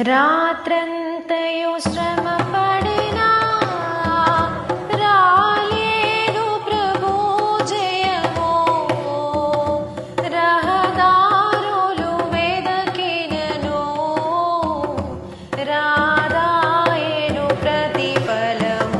रात्रन्तयो श्रमपडिना रायेणु प्रभोजयो रहदारुलुवेदकिनो राधायणु प्रतिपलम्